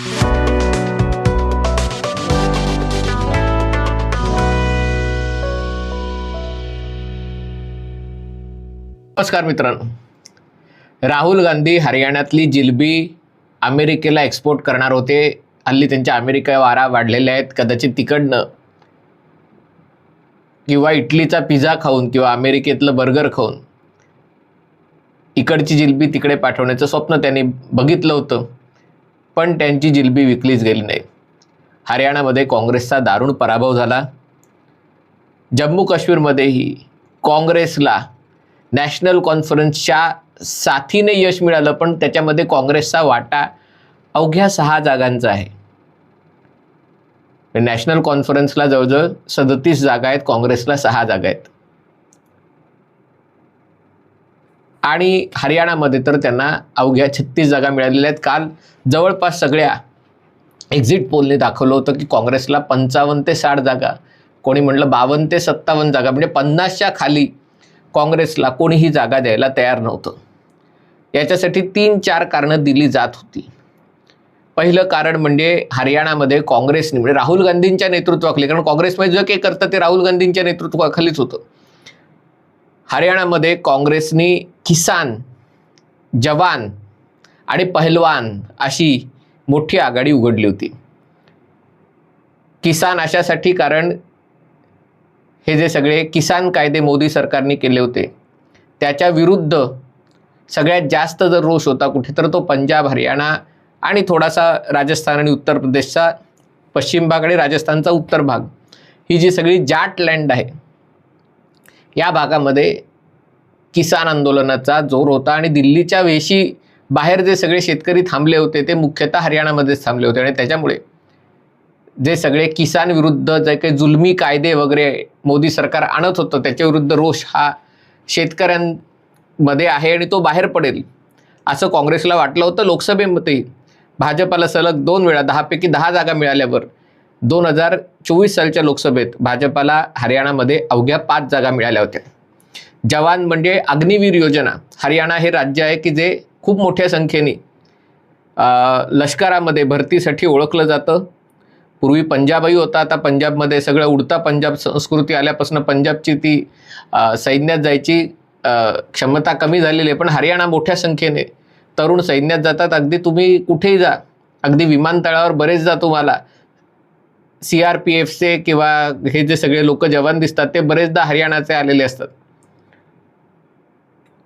नमस्कार मित्रांनो. राहुल गांधी हरियाणातली जिलबी अमेरिकेला एक्सपोर्ट करणार होते. हल्ली त्यांच्या अमेरिका वारा वाढलेल्या आहेत. कदाचित तिकडनं किंवा इटलीचा पिझ्झा खाऊन किंवा अमेरिकेतलं बर्गर खाऊन इकडची जिलबी तिकडे पाठवण्याचं स्वप्न त्यांनी बघितलं होतं. पण त्यांची जिलबी विकलीच गेली नाही. हरियाणामध्ये काँग्रेसचा दारुण पराभव झाला. जम्मू काश्मीरमध्येही काँग्रेसला नॅशनल कॉन्फरन्सच्या साथीने यश मिळालं पण त्याच्यामध्ये काँग्रेसचा वाटा अवघ्या सहा जागांचा आहे. नॅशनल कॉन्फरन्सला जवळजवळ सदतीस जागा आहेत काँग्रेसला सहा जागा आहेत. आणि हरियाणामध्ये तर त्यांना अवघ्या छत्तीस जागा मिळालेल्या आहेत. काल जवळपास सगळ्या एक्झिट पोलने दाखवलं होतं की काँग्रेसला पंचावन्न ते साठ जागा. कोणी म्हटलं बावन्न ते सत्तावन्न जागा. म्हणजे पन्नासच्या खाली काँग्रेसला कोणीही जागा द्यायला तयार नव्हतं. याच्यासाठी तीन चार कारणं दिली जात होती. पहिलं कारण म्हणजे हरियाणामध्ये काँग्रेसने म्हणजे राहुल गांधींच्या नेतृत्वाखाली कारण काँग्रेसमध्ये जे काही करतं ते राहुल गांधींच्या नेतृत्वाखालीच होतं. हरियाणामध्ये काँग्रेसनी किसान जवान आणि पहलवान अशी मोठी आघाडी उघडली होती. किसान अशासाठी कारण हे जे सगळे किसान कायदे मोदी सरकारने केले होते त्याच्या विरुद्ध सगळ्यात जास्त जर रोष होता कुठे तर तो पंजाब हरियाणा आणि थोडासा राजस्थान आणि उत्तर प्रदेशचा पश्चिम भाग आणि राजस्थानचा उत्तर भाग. ही जी सगळी जाट लँड आहे या भागामध्ये किसान आंदोलनाचा जोर होता आणि दिल्लीच्या वेशी बाहेर जे सगळे शेतकरी थांबले होते ते मुख्यतः हरियाणामध्येच थांबले होते. आणि त्याच्यामुळे जे सगळे किसान विरुद्ध जे काही जुलमी कायदे वगैरे मोदी सरकार आणत होतं त्याच्या विरुद्ध रोष हा शेतकऱ्यांमध्ये आहे आणि तो बाहेर पडेल असं काँग्रेसला वाटलं होतं. लोकसभेमध्ये भाजपाला सलग दोन वेळा दहापैकी दहा जागा मिळाल्यावर दोन हजार चोवीस सालच्या लोकसभेत भाजपाला हरियाणामध्ये अवघ्या पाच जागा मिळाल्या होत्या. जवान म्हणजे अग्निवीर योजना. हरियाणा हे राज्य आहे की जे खूप मोठ्या संख्येने लष्करामध्ये भरतीसाठी ओळखलं जातं. पूर्वी पंजाबही होता आता पंजाबमध्ये सगळं उडता पंजाब संस्कृती आल्यापासून पंजाबची ती सैन्यात जायची क्षमता कमी झालेली आहे. पण हरियाणा मोठ्या संख्येने तरुण सैन्यात जातात. अगदी तुम्ही कुठेही जा अगदी विमानतळावर बरेचदा तुम्हाला. सी आर पी एफचे किंवा हे जे सगळे लोक जवान दिसतात ते बरेचदा हरियाणाचे आलेले असतात.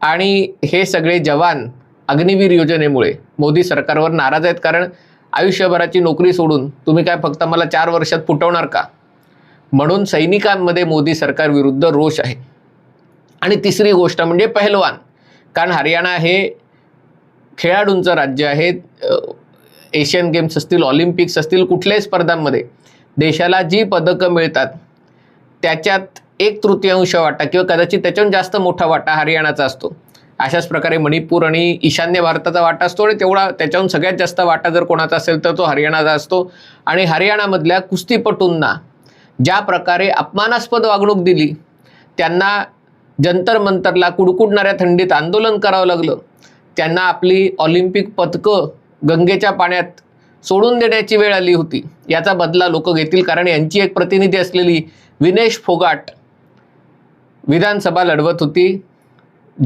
आणि हे सगळे जवान अग्निवीर योजनेमुळे मोदी सरकारवर नाराज आहेत. कारण आयुष्यभराची नोकरी सोडून तुम्ही काय फक्त मला चार वर्षात फुटवणार का? म्हणून सैनिकांमध्ये मोदी सरकार विरुद्ध रोष आहे. आणि तिसरी गोष्ट म्हणजे पहलवान. कारण हरियाणा हे खेळाडूंचं राज्य आहे. एशियन गेम्स असतील ऑलिम्पिक्स असतील कुठल्याही स्पर्धांमध्ये देशाला जी पदकं मिळतात त्याच्यात एक तृतीयांश वाटा किंवा कदाचित त्याच्याहून जास्त मोठा वाटा हरियाणाचा असतो. अशाच प्रकारे मणिपूर आणि ईशान्य भारताचा वाटा असतो आणि तेवढा त्याच्याहून सगळ्यात जास्त वाटा जर कोणाचा असेल तर तो हरियाणाचा असतो. आणि हरियाणामधल्या कुस्तीपटूंना ज्या प्रकारे अपमानास्पद वागणूक दिली त्यांना जंतर मंतरला कुडकुडणाऱ्या थंडीत आंदोलन करावं लागलं. त्यांना आपली ऑलिम्पिक पदकं गंगेच्या पाण्यात सोडून देण्याची वेळ आली होती. याचा बदला लोक घेतील कारण यांची एक प्रतिनिधी असलेली विनेश फोगाट विधानसभा लढवत होती.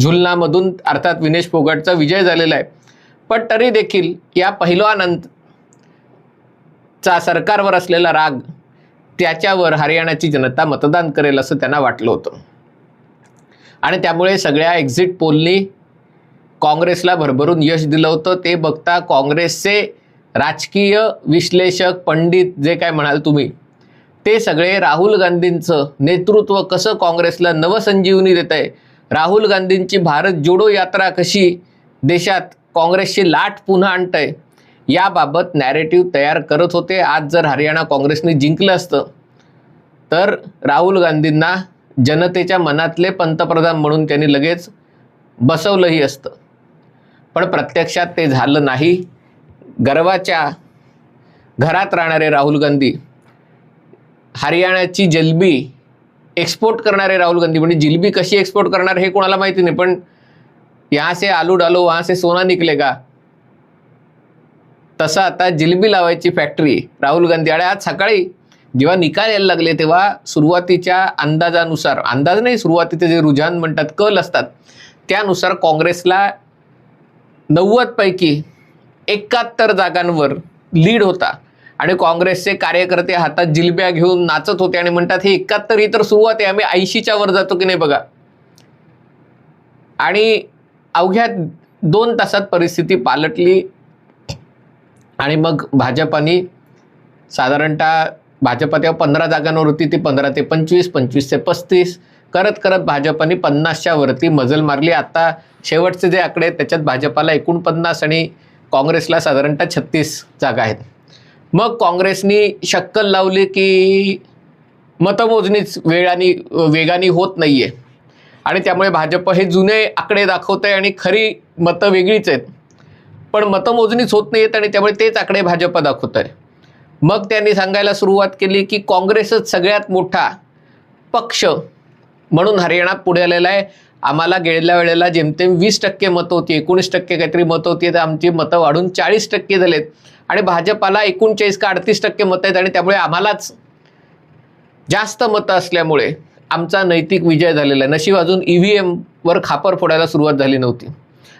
झुलनामधून अर्थात विनेश फोगाटचा विजय झालेला आहे. पण तरी देखील या पहिलवानांचा सरकारवर असलेला राग त्याच्यावर हरियाणाची जनता मतदान करेल असं त्यांना वाटलं होतं. आणि त्यामुळे सगळ्या एक्झिट पोलनी काँग्रेसला भरभरून यश दिलं होतं. ते बघता काँग्रेसचे राजकीय विश्लेषक पंडित जे काय म्हणाल तुम्ही ते सगळे राहुल गांधींचं नेतृत्व कसं काँग्रेसला नवसंजीवनी देत आहे? राहुल गांधींची भारत जोडो यात्रा कशी देशात काँग्रेसची लाट पुन्हा आणत आहे याबाबत नॅरेटिव्ह तयार करत होते. आज जर हरियाणा काँग्रेसने जिंकलं असतं तर राहुल गांधींना जनतेच्या मनातले पंतप्रधान म्हणून त्यांनी लगेच बसवलंही असतं. पण प्रत्यक्षात ते झालं नाही. गर्वाच्या घरात राहणारे राहुल गांधी हरियाणाची जलबी एक्सपोर्ट करणारे राहुल गांधी. म्हणजे जिलबी कशी एक्सपोर्ट करणार हे कोणाला माहिती नाही पण यहाँ से आलू डालो वहाँ से सोना निकलेगा. तसं आता जिलबी लावायची फॅक्टरी राहुल गांधी. आणि आज सकाळी जेव्हा निकाल यायला लागले तेव्हा सुरुवातीच्या अंदाजानुसार अंदाज नाही सुरुवातीचे जे रुझान म्हणतात कल असतात त्यानुसार काँग्रेसला नव्वदपैकी एकाहत्तर जागांवर लीड होता. आणि काँग्रेसचे कार्यकर्ते हातात जिलब्या घेऊन नाचत होते आणि म्हणतात हे एकाहत्तर ही तर सुरुवात आहे आम्ही ऐंशीच्या वर जातो की नाही बघा. आणि अवघ्या दोन तासात परिस्थिती पालटली आणि मग भाजपाने साधारणतः भाजपा तेव्हा पंधरा जागांवर होती ती पंधरा ते पंचवीस पंचवीस ते पस्तीस करत करत भाजपाने पन्नासच्या वरती मजल मारली. आता शेवटचे जे आकडे आहेत त्याच्यात भाजपाला एकोणपन्नास आणि काँग्रेसला साधारणतः छत्तीस जागा आहेत. मग काँग्रेसनी शक्कल लावली की मतमोजणीच वेळाने वेगाने होत नाही आहे आणि त्यामुळे भाजप हे जुने आकडे दाखवत आहे आणि खरी मतं वेगळीच आहेत. पण मतमोजणीच होत नाही आहेत आणि त्यामुळे तेच आकडे भाजप दाखवत आहे मग त्यांनी सांगायला सुरुवात केली की काँग्रेसच सगळ्यात मोठा पक्ष म्हणून हरियाणात पुढे आलेला आहे. आम्हाला गेल्या वेळेला जेमतेम वीस टक्के मतं होती एकोणीस टक्के काहीतरी मतं होती तर आमची मतं वाढून चाळीस टक्के झालेत. आणि भाजपाला एकोणचाळीस का अडतीस टक्के मतं आहेत आणि त्यामुळे आम्हालाच जास्त मतं असल्यामुळे आमचा नैतिक विजय झालेला आहे. नशीब अजून ई व्ही एमवर खापर फोडायला सुरुवात झाली नव्हती.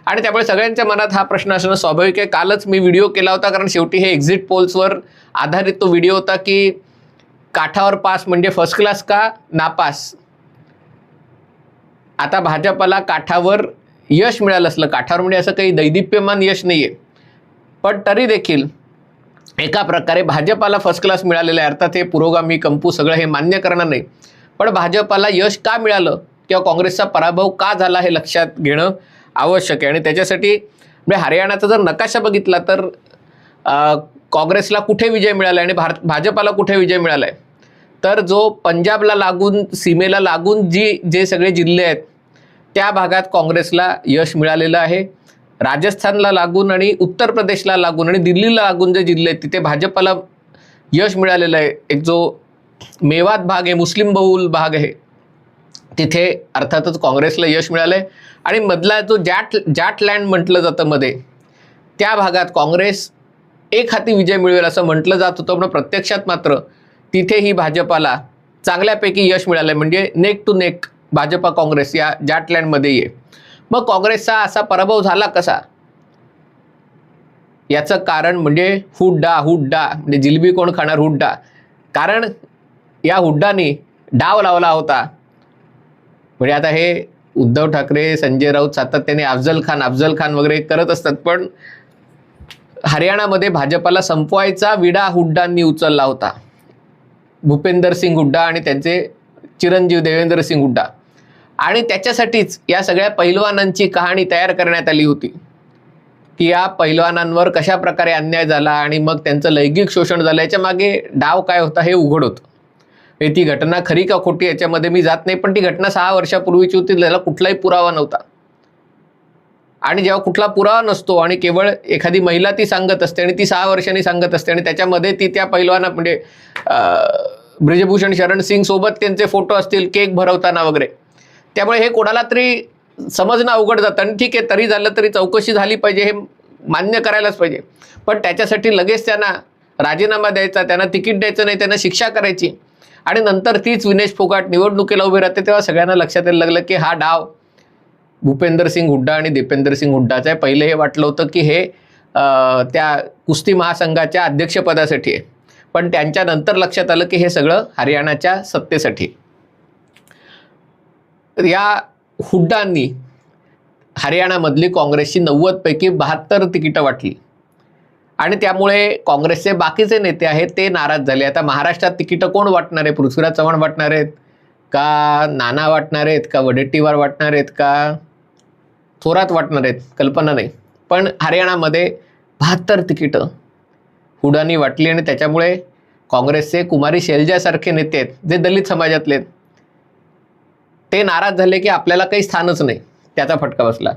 आणि त्यामुळे सगळ्यांच्या मनात हा प्रश्न असणं स्वाभाविक आहे. कालच मी व्हिडिओ केला होता कारण शेवटी हे एक्झिट पोल्सवर आधारित तो व्हिडिओ होता की काठावर पास म्हणजे फर्स्ट क्लास का नापास? आता भाजपाला काठावर यश मिळालं असलं काठावर म्हणजे असं काही दैदिप्यमान यश नाही आहे पण तरी देखील एका प्रकारे भाजपाला फर्स्ट क्लास मिळालेलं आहे. अर्थात हे पुरोगामी कंपू सगळं हे मान्य करणार नाही. पण भाजपाला यश का मिळालं? किंवा काँग्रेसचा पराभव का झाला हे लक्षात घेणं आवश्यक आहे. आणि त्याच्यासाठी म्हणजे हरियाणाचा जर नकाशा बघितला तर काँग्रेसला कुठे विजय मिळाला आणि भारत भाजपाला कुठे विजय मिळाला आहे तर जो पंजाबला लागून सीमेला लागून जी जे सगळे जिल्हे आहेत त्या भागात काँग्रेसला यश मिळालेलं आहे. राजस्थानला लागून आणि उत्तर प्रदेशला लागून आणि दिल्लीला लागून जे जिल्हे आहेत तिथे भाजपाला यश मिळालेलं आहे. एक जो मेवात भाग आहे मुस्लिम बहुल भाग आहे तिथे अर्थातच काँग्रेसला यश मिळालं आहे आणि मधला जो जॅट जॅट लँड म्हटलं जातं मध्ये त्या भागात काँग्रेस एक हाती विजय मिळवेल असं म्हटलं जात होतं पण प्रत्यक्षात मात्र तिथेही भाजपाला चांगल्यापैकी यश मिळालं आहे म्हणजे neck to neck Bhajpa Congress या जाटलँडमध्ये आहे. मग काँग्रेसचा असा पराभव झाला कसा? याचं कारण म्हणजे हुड्डा हुड्डा. म्हणजे जिलबी कोण खाणार हुड्डा? कारण या हुड्डाने डाव लावला होता. म्हणजे आता हे उद्धव ठाकरे संजय राऊत सातत्याने अफजल खान अफजल खान वगैरे करत असतात पण हरियाणामध्ये भाजपाला संपवायचा विडा हुड्डांनी उचलला होता. भूपेंदर सिंग हुड्डा आणि त्यांचे चिरंजीव देवेंद्र सिंग हुड्डा. आणि त्याच्यासाठीच या सगळ्या पैलवानांची कहाणी तयार करण्यात आली होती. की या पैलवानांवर कशा प्रकारे अन्याय झाला आणि मग त्यांचं लैंगिक शोषण झालं याच्या मागे डाव काय होता हे उघड होतं. हे ती घटना खरी का खोटी याच्यामध्ये मी जात नाही पण ती घटना सहा वर्षापूर्वीची होती त्याला कुठलाही पुरावा नव्हता. आणि जेव्हा कुठला पुरावा नसतो आणि केवळ एखादी महिला ती सांगत असते आणि ती सहा वर्षांनी सांगत असते आणि त्याच्यामध्ये ती त्या पैलवाना म्हणजे ब्रिजभूषण शरण सिंग सोबत त्यांचे फोटो असतील केक भरवताना वगैरे त्यामुळे हे कोणाला तरी समजणं अवघड जातं. आणि ठीक आहे तरी झालं तरी चौकशी झाली पाहिजे हे मान्य करायलाच पाहिजे. पण त्याच्यासाठी लगेच त्यांना राजीनामा द्यायचा त्यांना तिकीट द्यायचं नाही त्यांना शिक्षा करायची. आणि नंतर तीच विनेश फोगाट निवडणुकीला उभी राहते तेव्हा सगळ्यांना लक्षात यायला लागलं की हा डाव भूपेंदर सिंग हुड्डा आणि दीपेंदर सिंग हुड्डाचा आहे. पहिले हे वाटलं होतं की हे त्या कुस्ती महासंघाच्या अध्यक्षपदासाठी आहे. पण त्यांच्यानंतर लक्षात आलं की हे सगळं हरियाणाच्या सत्तेसाठी आहे. तर या हुड्डांनी हरियाणामधली काँग्रेसची नव्वदपैकी बहात्तर तिकीटं वाटली. आणि त्यामुळे काँग्रेसचे बाकीचे नेते आहेत ते नाराज झाले. आता महाराष्ट्रात तिकीटं कोण वाटणार आहे पृथ्वीराज चव्हाण वाटणार आहेत? का नाना वाटणार आहेत? का वडेट्टीवार वाटणार आहेत? का थोरात वाटणार आहेत? कल्पना नाही. पण हरियाणामध्ये बहात्तर तिकीटं हुडानी वाटली आणि त्याच्यामुळे काँग्रेसचे कुमारी शैलजासारखे नेते आहेत जे दलित समाजातले आहेत ते नाराज झाले की आपल्याला काही स्थानच नाही. त्याचा फटका बसला.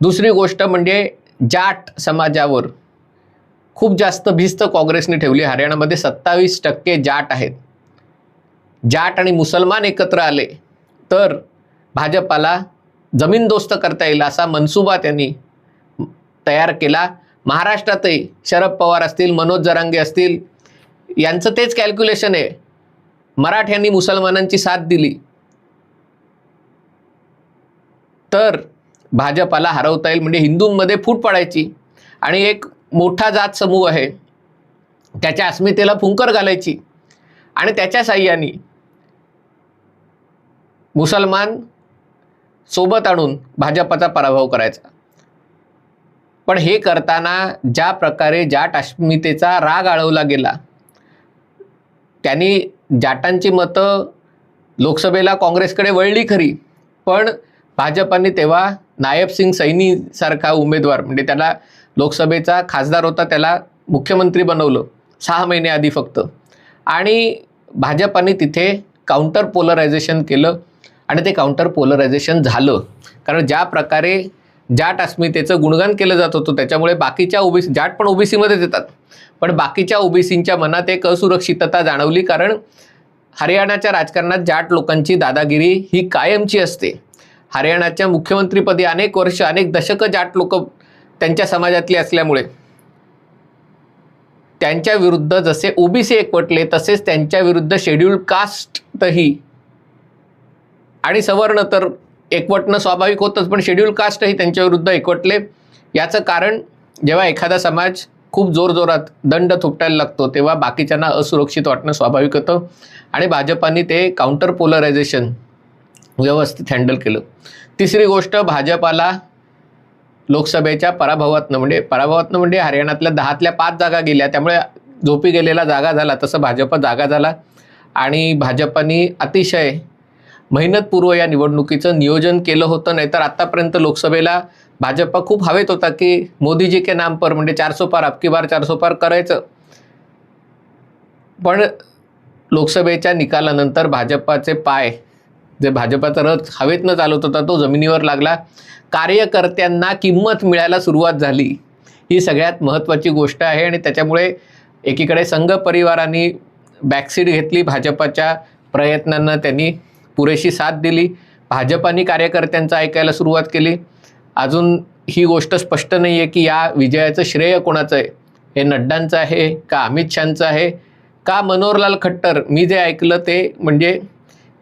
दुसरी गोष्ट म्हणजे जाट समाजावर खूप जास्त भिस्त काँग्रेसने ठेवली. हरियाणामध्ये सत्तावीस टक्के जाट आहेत. जाट आणि मुसलमान एकत्र आले तर भाजपाला जमीनदोस्त करता येईल असा मनसुबा त्यांनी तयार केला. महाराष्ट्रातही शरद पवार असतील मनोज जरांगे असतील यांचं तेच कॅल्क्युलेशन आहे. मराठ्यांनी मुसलमानांची साथ दिली. तर भाजपाला हरवता येईल म्हणजे हिंदूंमध्ये फूट पडायची. आणि एक मोठा जात समूह आहे. त्याच्या अस्मितेला फुंकर घालायची. आणि त्याच्या साह्याने मुसलमान सोबत आणून भाजपाचा पराभव करायचा. पण हे करताना ज्या प्रकारे जाट अस्मितेचा राग आळवला गेला त्यांनी जाटांची मतं लोकसभेला काँग्रेसकडे वळली खरी. पण भाजपाने तेव्हा नायब सिंग सैनीसारखा उमेदवार म्हणजे त्याला लोकसभेचा खासदार होता त्याला मुख्यमंत्री बनवलं सहा महिने आधी फक्त. आणि भाजपाने तिथे काउंटर पोलरायझेशन केलं आणि ते काउंटर पोलरायझेशन झालं. कारण ज्या प्रकारे जाट अस्मितेचं गुणगान केलं जात होतं त्याच्यामुळे बाकीच्या ओबीसी जाट पण ओबीसीमध्येच येतात. पण बाकीच्या ओबीसींच्या मनात एक असुरक्षितता जाणवली कारण हरियाणाच्या राजकारणात जाट लोकांची दादागिरी ही कायमची असते. हरियाणाच्या मुख्यमंत्रीपदी अनेक वर्ष अनेक दशकं जाट लोक त्यांच्या समाजातली असल्यामुळे त्यांच्या विरुद्ध जसे ओबीसी एकवटले तसेच त्यांच्या विरुद्ध शेड्यूल कास्टही आणि सवर्ण तर एकवटणं स्वाभाविक होतंच पण शेड्यूल कास्टही त्यांच्या विरुद्ध एकवटले. याचं कारण जेव्हा एखादा समाज खूप जोरजोरात दंड थोपटायला लागतो तेव्हा बाकीच्यांना असुरक्षित वाटणं स्वाभाविक होतं. आणि भाजपाने ते काउंटर पोलरायझेशन व्यवस्थित हँडल केलं. तिसरी गोष्ट भाजपाला लोकसभेच्या पराभवातनं म्हणजे पराभवातनं म्हणजे हरियाणातल्या दहातल्या पाच जागा गेल्या त्यामुळे झोपी गेलेला जागा झाला तसं भाजप जागा झाला. आणि भाजपाने अतिशय मेहनतपूर्व या निवडणुकीचं नियोजन केलं होतं नाहीतर आत्तापर्यंत लोकसभेला भाजप खूप हवेत होता की मोदीजी के नाम पर म्हणजे चारसो पार अबकी बार चारसो पार करायचं. पण लोकसभेच्या निकालानंतर भाजपाचे पाय जे भाजपाचा रथ हवेतनं चालत होता तो जमिनीवर लागला. कार्यकर्त्यांना किंमत मिळायला सुरुवात झाली. ही सगळ्यात महत्त्वाची गोष्ट आहे आणि त्याच्यामुळे एकीकडे संघ परिवारांनी बॅकसीट घेतली भाजपाच्या प्रयत्नांना त्यांनी पुरेशी साथ दिली. भाजपाने कार्यकर्त्यांचं ऐकायला सुरुवात केली. अजून ही गोष्ट स्पष्ट नाही आहे की या विजयाचं श्रेय कोणाचं आहे? हे नड्डांचं आहे का अमित शहाचं आहे? का मनोहरलाल खट्टर? मी जे ऐकलं ते म्हणजे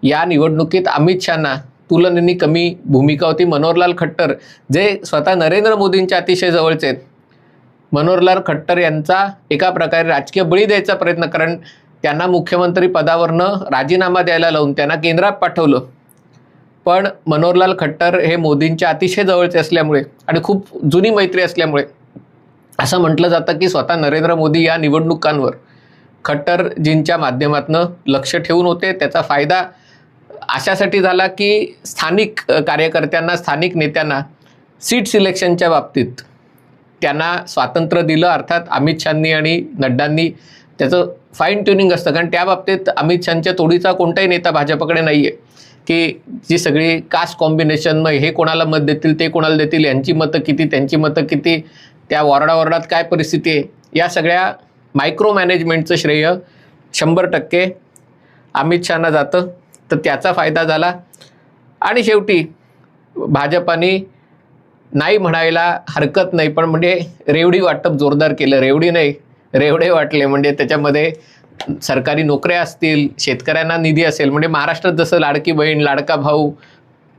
या निवडणुकीत अमित शहाना तुलनेने कमी भूमिका होती. मनोहरलाल खट्टर जे स्वतः नरेंद्र मोदींच्या अतिशय जवळचे आहेत. मनोहरलाल खट्टर यांचा एका प्रकारे राजकीय बळी द्यायचा प्रयत्न कारण त्यांना मुख्यमंत्री पदावरनं राजीनामा द्यायला लावून त्यांना केंद्रात पाठवलं. पण मनोहरलाल खट्टर हे मोदींच्या अतिशय जवळचे असल्यामुळे आणि खूप जुनी मैत्री असल्यामुळे असं म्हटलं जातं की स्वतः नरेंद्र मोदी या निवडणुकांवर खट्टरजींच्या माध्यमातून लक्ष ठेवून होते. त्याचा फायदा अशासाठी झाला की स्थानिक कार्यकर्त्यांना स्थानिक नेत्यांना सीट सिलेक्शनच्या बाबतीत त्यांना स्वातंत्र्य दिलं. अर्थात अमित शहानी आणि नड्डांनी त्याचं फाईन ट्युनिंग असतं. कारण त्या बाबतीत अमित शहाच्या तोडीचा कोणताही नेता भाजपकडे नाही आहे की जी सगळी कास्ट कॉम्बिनेशन मग हे कोणाला मत देतील ते कोणाला देतील यांची मतं किती त्यांची मतं किती त्या वॉर्डावॉर्डात काय परिस्थिती आहे या सगळ्या मायक्रो मॅनेजमेंटचं श्रेय शंभर टक्के अमित शहाना जातं. तर त्याचा फायदा झाला. आणि शेवटी भाजपाने नाही म्हणायला हरकत नाही पण म्हणजे रेवडी वाटप जोरदार केलं. रेवडी नाही रेवडे वाटले. म्हणजे त्याच्यामध्ये सरकारी नोकऱ्या असतील शेतकऱ्यांना निधी असेल म्हणजे महाराष्ट्रात जसं लाडकी बहीण लाडका भाऊ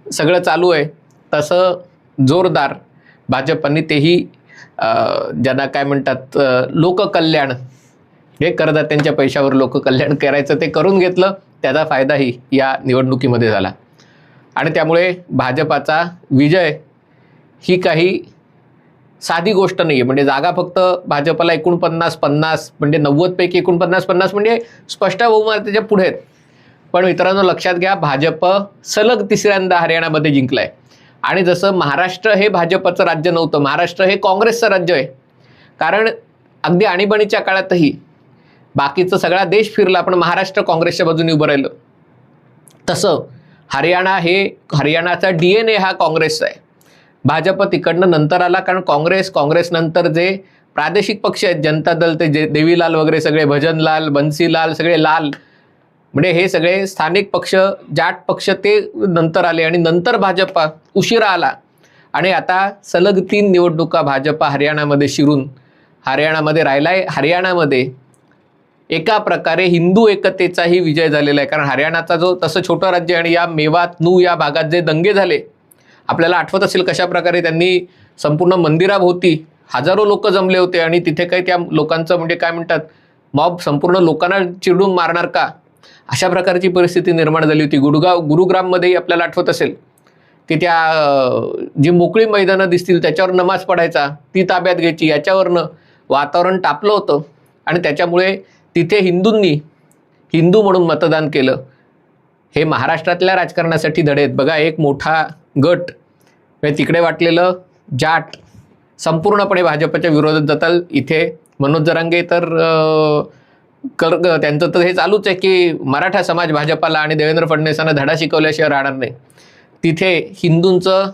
सगळं चालू आहे तसं जोरदार भाजपाने तेही ज्यांना काय म्हणतात लोककल्याण हे करदात्यांच्या पैशावर लोककल्याण करायचं ते करून घेतलं त्याचा फायदाही या निवडणुकीमध्ये झाला. आणि त्यामुळे भाजपाचा विजय ही काही साधी गोष्ट नाही आहे म्हणजे जागा फक्त भाजपला एकोणपन्नास पन्नास म्हणजे नव्वदपैकी एकोणपन्नास पन्नास म्हणजे स्पष्ट बहुमताच्या पुढे आहेत. पण मित्रांनो लक्षात घ्या भाजप सलग तिसऱ्यांदा हरियाणामध्ये जिंकलं आहे आणि जसं महाराष्ट्र हे भाजपचं राज्य नव्हतं महाराष्ट्र हे काँग्रेसचं राज्य आहे. कारण अगदी आणीबाणीच्या काळातही बाकीचं सगळा देश फिरला पण महाराष्ट्र काँग्रेसच्या बाजूने उभं राहिलं. तसं हरियाणा हे हरियाणाचा डी एन ए हा काँग्रेसचा आहे. भाजप तिकडनं नंतर आला कारण काँग्रेस काँग्रेसनंतर जे प्रादेशिक पक्ष आहेत जनता दल ते जे देवीलाल वगैरे सगळे भजनलाल बन्सीलाल सगळे लाल म्हणजे हे सगळे स्थानिक पक्ष जाट पक्ष ते नंतर आले आणि नंतर भाजपा उशिरा आला. आणि आता सलग तीन निवडणुका भाजपा हरियाणामध्ये शिरून हरियाणामध्ये राहिलाय हरियाणामध्ये एका प्रकारे हिंदू एकतेचाही विजय झालेला आहे. कारण हरियाणाचा जो तसं छोटं राज्य आहे आणि या मेवात नू या भागात जे दंगे झाले आपल्याला आठवत असेल कशा प्रकारे त्यांनी संपूर्ण मंदिराभोवती हजारो लोक जमले होते आणि तिथे काही त्या लोकांचं म्हणजे काय म्हणतात मॉब संपूर्ण लोकांना चिरडून मारणार का? अशा प्रकारची परिस्थिती निर्माण झाली होती. गुडगाव गुरुग्राममध्येही आपल्याला आठवत असेल की त्या जी मोकळी मैदानं दिसतील त्याच्यावर नमाज पडायचा ती ताब्यात घ्यायची याच्यावरनं वातावरण तापलं होतं. आणि त्याच्यामुळे तिथे हिंदूंनी हिंदू म्हणून मतदान केलं. हे महाराष्ट्रातल्या राजकारणासाठी धडे आहेत. बघा एक मोठा गट म्हणजे तिकडे वाटलेलं जाट संपूर्णपणे भाजपच्या विरोधात जाताल. इथे मनोज जरांगे तर कर त्यांचं तर हे चालूच आहे की मराठा समाज भाजपाला आणि देवेंद्र फडणवीसांना धडा शिकवल्याशिवाय राहणार नाही. तिथे हिंदूंचं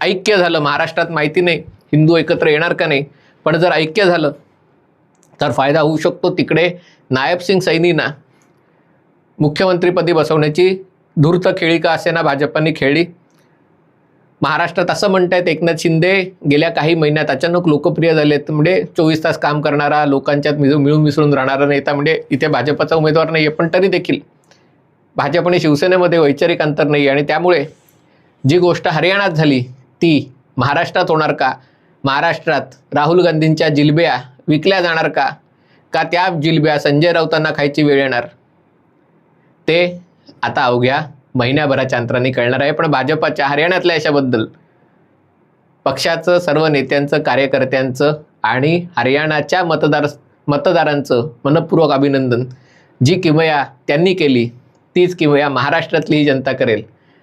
ऐक्य झालं. महाराष्ट्रात माहिती नाही. हिंदू एकत्र येणार का नाही? पण जर ऐक्य झालं तर फायदा होऊ शकतो तिकडे. नायब सिंग सैनीना मुख्यमंत्रीपदी बसवण्याची धूर्त खेळी का असे ना भाजपाने खेळली महाराष्ट्रात असं म्हणतायत एकनाथ शिंदे गेल्या काही महिन्यात अचानक लोकप्रिय झालेत. म्हणजे चोवीस तास काम करणारा लोकांच्यात मिळून मिळून मिसळून राहणारा नेता म्हणजे इथे भाजपचा उमेदवार नाही आहे पण तरी देखील. भाजप आणि शिवसेनेमध्ये वैचारिक अंतर नाही आहे आणि त्यामुळे जी गोष्ट हरियाणात झाली ती महाराष्ट्रात होणार का? महाराष्ट्रात राहुल गांधींच्या जिलब्या विकल्या जाणार का? का त्या जिलब्या संजय राऊतांना खायची वेळ येणार? ते आता अवघ्या महिन्याभराच्या अंतराने कळणार आहे. पण भाजपाच्या हरियाणातल्या यशाबद्दल पक्षाचं सर्व नेत्यांचं कार्यकर्त्यांचं आणि हरियाणाच्या मतदार मतदारांचं मनपूर्वक अभिनंदन. जी किमया त्यांनी केली तीच किमया महाराष्ट्रातलीही जनता करेल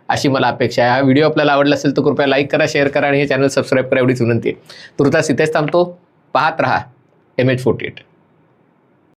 अशी मला अपेक्षा आहे. हा व्हिडिओ आपल्याला आवडला असेल तर कृपया लाईक करा शेअर करा आणि हे चॅनल सबस्क्राईब करा एवढीच विनंती आहे. तुर्तास इथेच थांबतो. पाहत रहा. M848